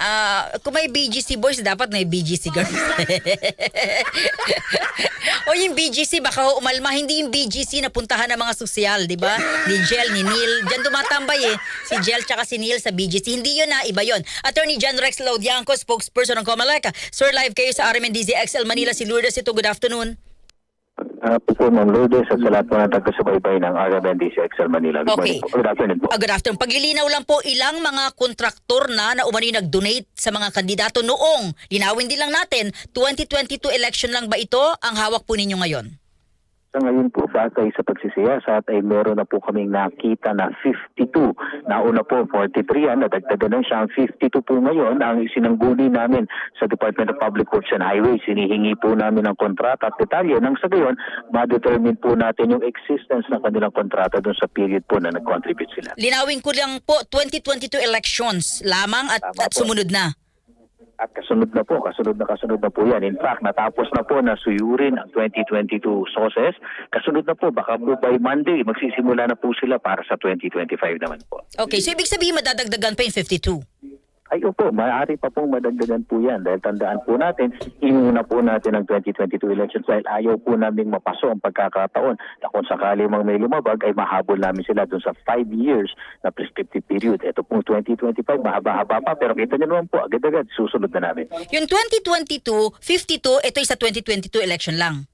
Ah, kung may BGC boys, dapat may BGC girls. o yung BGC, baka ho umalma. Hindi yung BGC na puntahan ng mga sosyal, di ba? Ni Jel, ni Neil. Diyan tumatambay eh. Si Jel tsaka si Neil sa BGC. Hindi yun na, iba yun. Attorney John Rex Laudianco, spokesperson ng Comelec. Sir, live kayo sa RMNDZ XL Manila. Si Lourdes ito, good afternoon. Uh, po po, Ma'am Lourdes, at sa lahat po ng taga-subaybay ng RMNDC XL Manila. Good Okay. po. Good afternoon po. Ah, good afternoon. Paglilinaw lang po, ilang mga kontraktor na na umani nag-donate sa mga kandidato noong, linawin din lang natin, 2022 election lang ba ito ang hawak po ninyo ngayon? Sa ngayon po, batay sa pagsisiyasat ay meron na po kaming nakita na 52. Nauna po, 43 yan, nadagdagan na siya. Ang 52 po ngayon ang isinangguni namin sa Department of Public Works and Highways. Sinihingi po namin ng kontrata at detalye nang sa gayon, ma-determine po natin yung existence ng kanilang kontrata dun sa period po na nag-contribute sila. Linawin ko lang po, 2022 elections lamang at, Tama at po. sumunod na. At kasunod na po, kasunod na kasunod na po yan. In fact, natapos na po na suyurin ang 2022 sources. Kasunod na po, baka po by Monday, magsisimula na po sila para sa 2025 naman po. Okay, so ibig sabihin madadagdagan pa yung 52. Ay opo, maaari pa pong madagdagan po yan dahil tandaan po natin, inuna po natin ang 2022 elections dahil ayaw po namin mapaso ang pagkakataon na kung sakali mang may lumabag ay mahabol namin sila dun sa 5 years na prescriptive period. Ito pong 2025, mahaba-haba pa pero kita niyo naman po, agad-agad susunod na namin. Yung 2022, 52, ito sa 2022 election lang.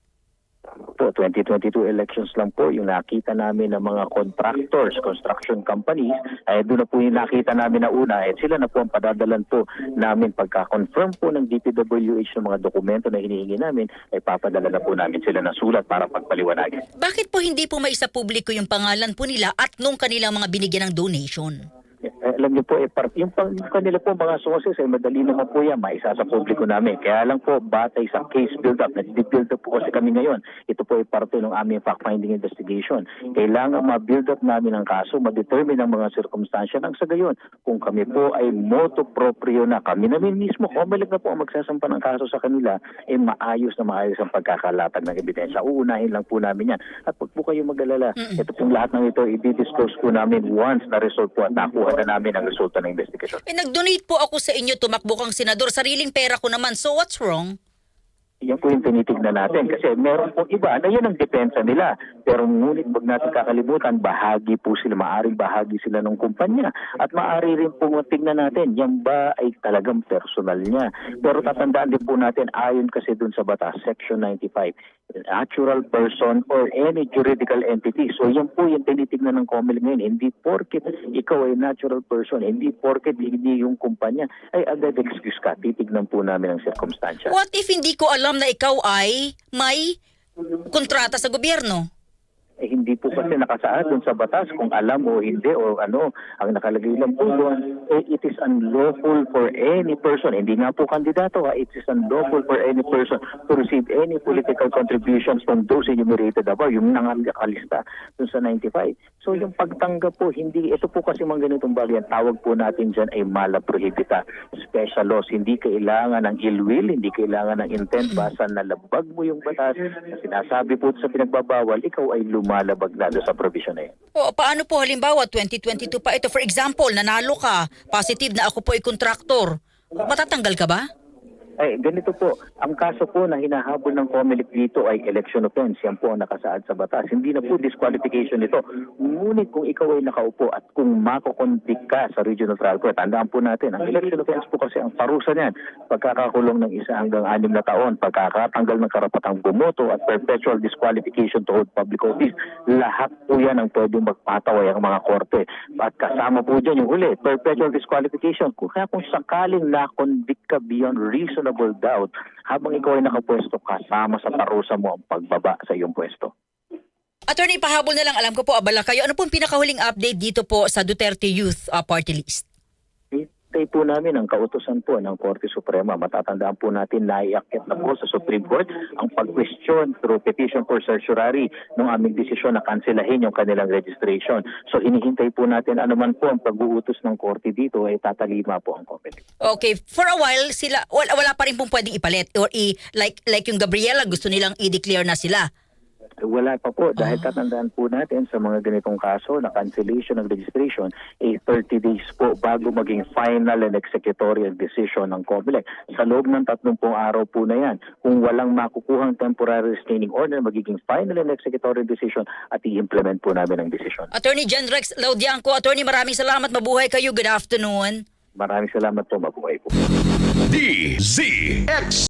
Po, 2022 elections lang po, yung nakita namin ng mga contractors, construction companies, ay doon na po yung nakita namin na una, at sila na po ang padadalan po namin pagka-confirm po ng DPWH ng mga dokumento na hinihingi namin, ay papadala na po namin sila ng sulat para pagpaliwanagin. Bakit po hindi po maisa publiko yung pangalan po nila at nung kanilang mga binigyan ng donation? Alam niyo po, eh, par- yung, pang, yung kanila po mga sources, eh, madali naman po yan, maisa sa publiko namin. Kaya lang po, batay sa case build-up, nag-build up po kasi kami ngayon. Ito po ay parte ng aming fact-finding investigation. Kailangan ma-build up namin ang kaso, ma-determine ang mga circumstansya nang sa gayon. Kung kami po ay moto proprio na, kami namin mismo, kumalag na po ang magsasampa ng kaso sa kanila, eh maayos na maayos ang pagkakalatag ng ebidensya. Uunahin lang po namin yan. At huwag po kayo mag-alala. Ito pong lahat ng ito, i-disclose po namin once na result po at nakuha na namin ang resulta ng investigation. Eh, nag-donate po ako sa inyo, tumakbo kang senador, sariling pera ko naman. So what's wrong? Yan po yung tinitignan natin kasi meron pong iba na yun ang depensa nila. Pero ngunit wag natin kakalimutan, bahagi po sila, maaring bahagi sila ng kumpanya. At maaari rin po tingnan natin, yan ba ay talagang personal niya. Pero tatandaan din po natin, ayon kasi dun sa batas, Section 95, natural person or any juridical entity. So yan po yung tinitignan ng COMELEC ngayon. Hindi porket ikaw ay natural person, hindi porket hindi yung kumpanya, ay agad excuse ka. Titignan po namin ang circumstansya. What if hindi ko alam na ikaw ay may kontrata sa gobyerno? Eh, hindi po kasi nakasaad dun sa batas kung alam o hindi o ano ang nakalagay lang po doon. Eh, it is unlawful for any person. Hindi nga po kandidato ha? It is unlawful for any person to receive any political contributions from those enumerated above. Yung nangakalista dun sa 95 so yung pagtanggap po hindi ito po kasi mga ganitong bagay. Ang tawag po natin dyan ay mala prohibita special laws. Hindi kailangan ng ill will hindi kailangan ng intent. Basta nalabag mo yung batas. Na sinasabi po sa pinagbabawal ikaw ay lumalabag doon sa provision na yun. O, paano po halimbawa 2022 pa ito? For example, nanalo ka, positive na ako po ay kontraktor. Matatanggal ka ba? Ay, ganito po, ang kaso po na hinahabol ng COMELEC dito ay election offense. Yan po ang nakasaad sa batas. Hindi na po disqualification ito. Ngunit kung ikaw ay nakaupo at kung makukontik ka sa regional trial court, tandaan po natin, ang election offense po kasi ang parusa niyan, pagkakakulong ng isa hanggang anim na taon, pagkakatanggal ng karapatang bumoto at perpetual disqualification to hold public office, lahat po yan ang pwedeng magpataway ang mga korte. At kasama po dyan yung huli, perpetual disqualification. Kaya kung sakaling na-convict ka beyond reasonable doubt, habang ikaw ay nakapwesto, kasama sa parusa mo ang pagbaba sa iyong pwesto. Attorney, pahabol na lang. Alam ko po, abala kayo. Ano pong pinakahuling update dito po sa Duterte Youth uh, Party List? Hintay po namin ang kautosan po ng Korte Suprema. Matatandaan po natin na iakyat na po sa Supreme Court ang pag-question through petition for certiorari ng aming desisyon na kanselahin yung kanilang registration. So inihintay po natin anuman po ang pag-uutos ng Korte dito ay tatalima po ang COMELEC. Okay, for a while sila wala, wala pa rin pong pwedeng ipalit or i like like yung Gabriela gusto nilang i-declare na sila. Wala pa po dahil Ah. tatandaan po natin sa mga ganitong kaso na cancellation ng registration ay 30 days po bago maging final and executorial decision ng COMELEC. Sa loob ng 30 araw po na yan, kung walang makukuhang temporary restraining order, magiging final and executorial decision at i-implement po namin ang decision. Attorney Jen Rex Laudianco, Attorney maraming salamat. Mabuhay kayo. Good afternoon. Maraming salamat po. Mabuhay po. DZX